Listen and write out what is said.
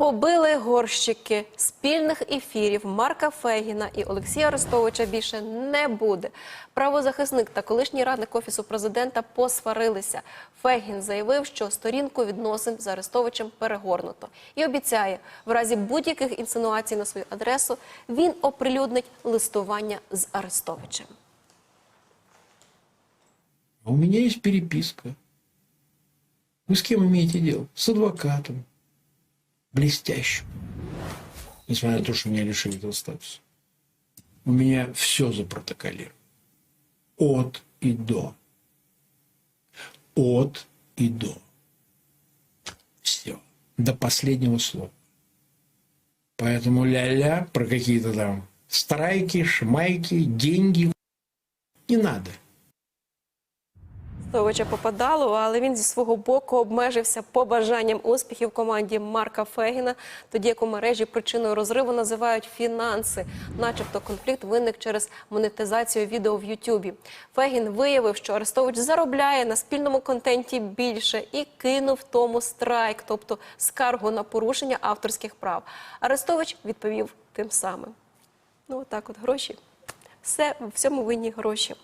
Побили горщики спільних ефірів Марка Фегіна і Олексія Арестовича більше не буде. Правозахисник та колишній радник офісу президента посварилися. Фегін заявив, що сторінку відносин з Арестовичем перегорнуто і обіцяє, в разі будь-яких інсинуацій на свою адресу він оприлюднить листування з Арестовичем. У меня есть переписка. Вы с кем имеете дело? С адвокатом. Блестящим. Несмотря на то, что меня лишили этого статуса. У меня все запротоколировано. От и до. От и до. Все. До последнего слова. Поэтому ля-ля про какие-то там страйки, шмайки, деньги не надо. Арестовича попадало, але він зі свого боку обмежився побажанням успіхів команді Марка Фегіна, тоді як у мережі причиною розриву називають фінанси, начебто конфлікт виник через монетизацію відео в Ютубі. Фегін виявив, що Арестович заробляє на спільному контенті більше і кинув тому страйк, тобто скаргу на порушення авторських прав. Арестович відповів тим самим. Ну, отак от гроші. Все в всьому винні гроші.